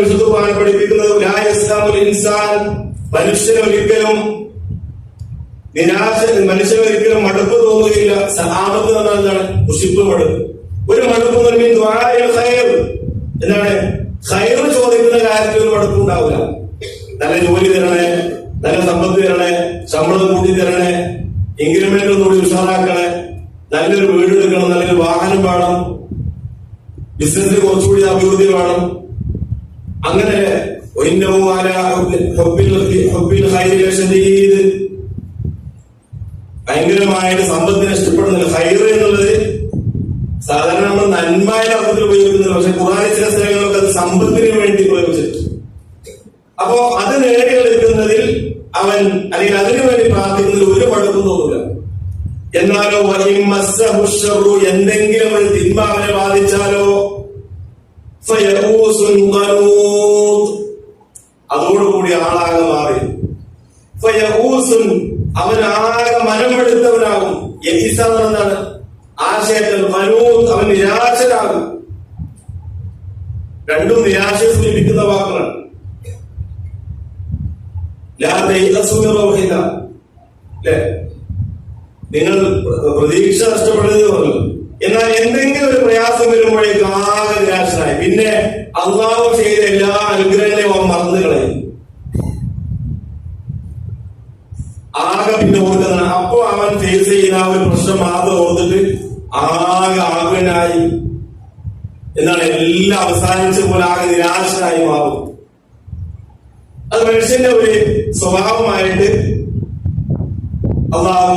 വിശുദ്ധ ഖുർആൻ പഠിപ്പിക്കുന്നത് ഇൻസാൻ. മനുഷ്യന് ഒരിക്കലും നിരാശ മനുഷ്യന് ഒരിക്കലും മടുപ്പ് തോന്നുകയില്ല. സഹാബത്ത് എന്താണ്? മുഷിപ്പ് മടുപ്പ്. ഒരു മടുപ്പ് നിർമ്മിൻ ഖൈർ. എന്താണ്? ഖൈർ ചോദിക്കുന്ന കാര്യത്തിൽ ഒരു മടുപ്പ് ഉണ്ടാവില്ല. നല്ല ജോലി തരണേ നല്ല സമ്പത്ത് തരണേ ശമ്പളം കൂട്ടി തരണേ ഇൻക്രിമെന്റ് ഒന്നുകൂടി ഉഷാറാക്കണേ നല്ലൊരു വീട് എടുക്കണം നല്ലൊരു വാഹനം വേണം ബിസിനസ്സിൽ കുറച്ചുകൂടി അഭിവൃദ്ധി വേണം അങ്ങനെ ഭയങ്കരമായിട്ട് സമ്പത്തിനെ ഇഷ്ടപ്പെടുന്നില്ല ഹൈർ എന്നുള്ളത് സാധാരണ നമ്മൾ നന്മയുടെ അർത്ഥത്തിൽ ഉപയോഗിക്കുന്നില്ല പക്ഷെ ചില സ്ഥലങ്ങളൊക്കെ അത് സമ്പത്തിന് വേണ്ടി ഉപയോഗിച്ചിട്ടുണ്ട്. അപ്പോ അത് നേടിയെടുക്കുന്നതിൽ അവൻ അല്ലെങ്കിൽ അതിനു വേണ്ടി പ്രാർത്ഥിക്കുന്നതിൽ ഒരു മടുപ്പും തോന്നില്ല. എന്നാലോ എന്തെങ്കിലും ഒരു തിന്മ അവനെ ബാധിച്ചാലോ. അതോടുകൂടി ആളാകെ മാറി. അവൻ ആകെ മനമെടുത്തവനാകും യഹീസ എന്നാണ്. ആശയത്തിൽ മനൂത്ത് അവൻ നിരാശനാകും രണ്ടും നിരാശ സൂചിപ്പിക്കുന്ന റൗഹില്ലാ. നിങ്ങൾ പ്രതീക്ഷ നഷ്ടപ്പെടരുത് പറഞ്ഞു എന്നാൽ എന്തെങ്കിലും ഒരു പ്രയാസം വരുമ്പോഴേക്ക് ആകെ നിരാശനായി. പിന്നെ അള്ളാഹു ചെയ്ത എല്ലാ അനുഗ്രഹങ്ങളെയും അവൻ മറന്നു കളയും. ആകെ പിന്നെ ഓർക്കുന്നതാണ് അപ്പൊ അവൻ ഫേസ് ചെയ്യുന്ന ആ ഒരു പ്രശ്നം മാത്രം ഓർത്തിട്ട് ആകെ ആകുലനായി. എന്നാണ് എല്ലാം അവസാനിച്ച പോലെ ആകെ നിരാശനായി മാറും. അത് മനുഷ്യന്റെ ഒരു സ്വഭാവമായിട്ട് അള്ളാഹു